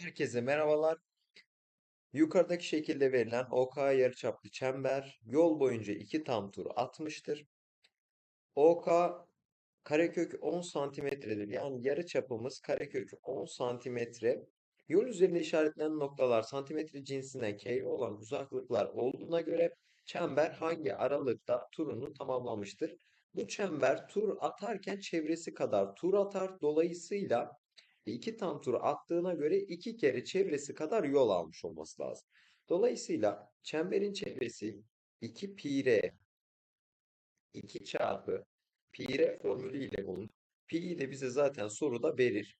Herkese merhabalar. Yukarıdaki şekilde verilen OK yarıçaplı çember yol boyunca iki tam tur atmıştır. OK karekök 10 santimetredir. Yani yarıçapımız karekök 10 santimetre. Yol üzerinde işaretlenen noktalar santimetre cinsinden K olan uzaklıklar olduğuna göre çember hangi aralıkta turunu tamamlamıştır? Bu çember tur atarken çevresi kadar tur atar. Dolayısıyla iki tam tur attığına göre iki kere çevresi kadar yol almış olması lazım. Dolayısıyla çemberin çevresi 2 pi r 2 çarpı pi r formülüyle bulunur. Pi'yi de bize zaten soruda verir.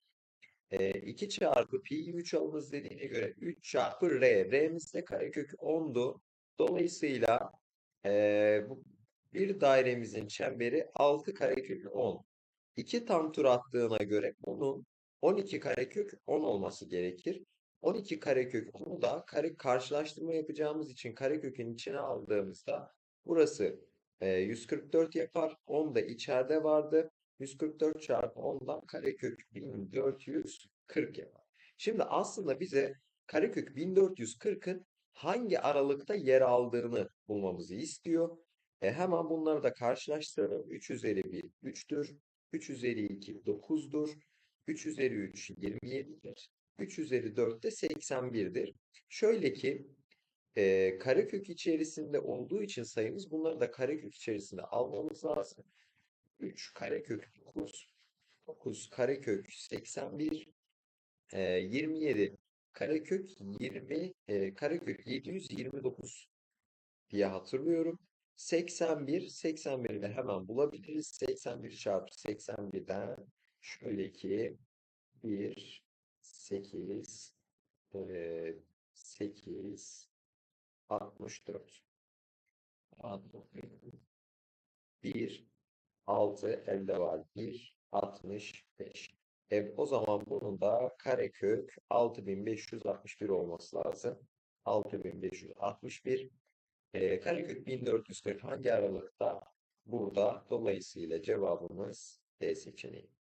E, 2 çarpı pi'yi 3 alınız dediğine göre 3 çarpı r. R'miz de karekök 10'du. Dolayısıyla e, bu bir dairemizin çemberi 6 karekök 10. 2 tam tur attığına göre bunun 12 karekök 10 olması gerekir. 12 karekök 10'u da kare karşılaştırma yapacağımız için karekökün içine aldığımızda burası e, 144 yapar. 10 da içeride vardı. 144 çarpı 10'dan karekök 1440 yapar. Şimdi aslında bize karekök 1440'ın hangi aralıkta yer aldığını bulmamızı istiyor. E hemen bunları da karşılaştıralım. 3 üzeri 1 3'tür. 3 üzeri 2 9'dur. 3 üzeri 3 27'dir. 3 üzeri 4 de 81'dir. Şöyle ki e, karekök içerisinde olduğu için sayımız bunları da karekök içerisinde almamız lazım. 3 karekök 9 9 karekök 81 e, 27 karekök 20 e, karekök 729 diye hatırlıyorum. 81, 81'i de hemen bulabiliriz. 81 çarpı 81'den şöyle ki 1, 8, 8, 64. 1, 6 elde var. 1, 65. E, o zaman bunun da karekök 6561 olması lazım. 6561 e, karekök 1440 hangi aralıkta? Burada dolayısıyla cevabımız D seçeneği.